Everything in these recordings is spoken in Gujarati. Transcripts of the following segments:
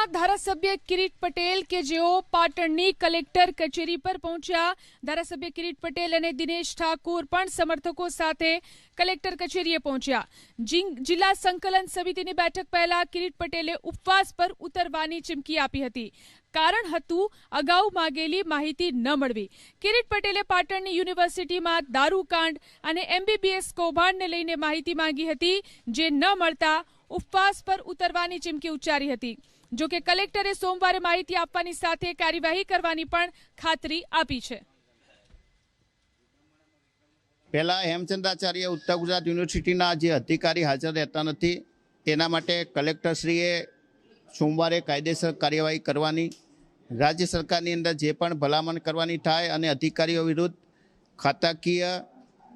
મોરબીમાં ધારાસભ્ય કિરીટ પટેલ કે જેઓ પાટણની કલેક્ટર કચેરી પર પહોંચ્યા. ધારાસભ્ય કિરીટ પટેલ અને દિનેશ ઠાકુર પણ સમર્થકો સાથે કલેક્ટર કચેરીએ પહોંચ્યા. જિલ્લા સંકલન સમિતિની બેઠક પહેલા કિરીટ પટેલે ઉપવાસ પર ઉતરવાની ચીમકી આપી હતી. કારણ હતું, અગાઉ માગેલી માહિતી ન મળવી. કિરીટ પટેલે પાટણની યુનિવર્સિટીમાં દારૂકાંડ અને એમબીબીએસ કૌભાંડને લઈને માહિતી માંગી હતી. જે ન મળતા ઉપવાસ પર ઉતરવાની ચીમકી ઉચ્ચારી હતી. જો કે કલેક્ટરે સોમવારે માહિતી આપવાની સાથે કાર્યવાહી કરવાની પણ ખાતરી આપી છે. પહેલાં હેમચંદ્રાચાર્ય ઉત્તર ગુજરાત યુનિવર્સિટીના જે અધિકારી હાજર રહેતા નથી, તેના માટે કલેક્ટરશ્રીએ સોમવારે કાયદેસર કાર્યવાહી કરવાની, રાજ્ય સરકારની અંદર જે પણ ભલામણ કરવાની થાય અને અધિકારીઓ વિરુદ્ધ ખાતાકીય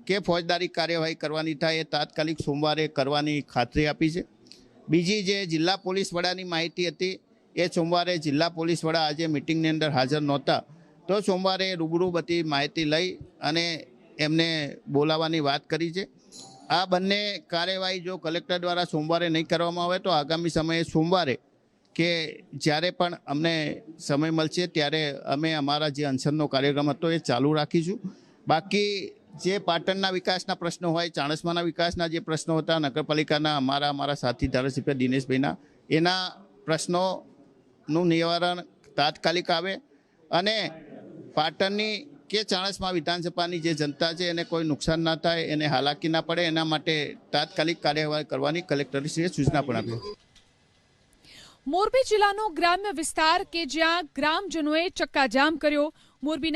કે ફોજદારી કાર્યવાહી કરવાની થાય એ તાત્કાલિક સોમવારે કરવાની ખાતરી આપી છે. બીજી જે જિલ્લા પોલીસ વડાની માહિતી હતી, એ સોમવારે જિલ્લા પોલીસ વડા આજે મિટિંગની અંદર હાજર નહોતા. તો સોમવારે રૂબરૂ બધી માહિતી લઈ અને એમને બોલાવવાની વાત કરી છે. આ બંને કાર્યવાહી જો કલેક્ટર દ્વારા સોમવારે નહીં કરવામાં આવે, તો આગામી સમયે સોમવારે કે જ્યારે પણ અમને સમય મળશે, ત્યારે અમે અમારા જે અનશનનો કાર્યક્રમ હતો એ ચાલુ રાખીશું. બાકી જે પાટણના વિકાસના પ્રશ્નો હોય, ચાણસમાના વિકાસના જે પ્રશ્નો હતા, નગરપાલિકાના, અમારા અમારા સાથી ધારાસભ્ય દિનેશભાઈના, એના પ્રશ્નોનું નિવારણ તાત્કાલિક આવે અને પાટણની કે ચાણસ્મા વિધાનસભાની જે જનતા છે, એને કોઈ નુકસાન ના થાય, એને હાલાકી ના પડે, એના માટે તાત્કાલિક કાર્યવાહી કરવાની કલેક્ટરશ્રીએ સૂચના પણ આપી. મોરબી જિલ્લાનો ગ્રામ્ય વિસ્તાર કે જ્યાં ગ્રામજનોએ ચક્કાજામ કર્યો, મોરબીના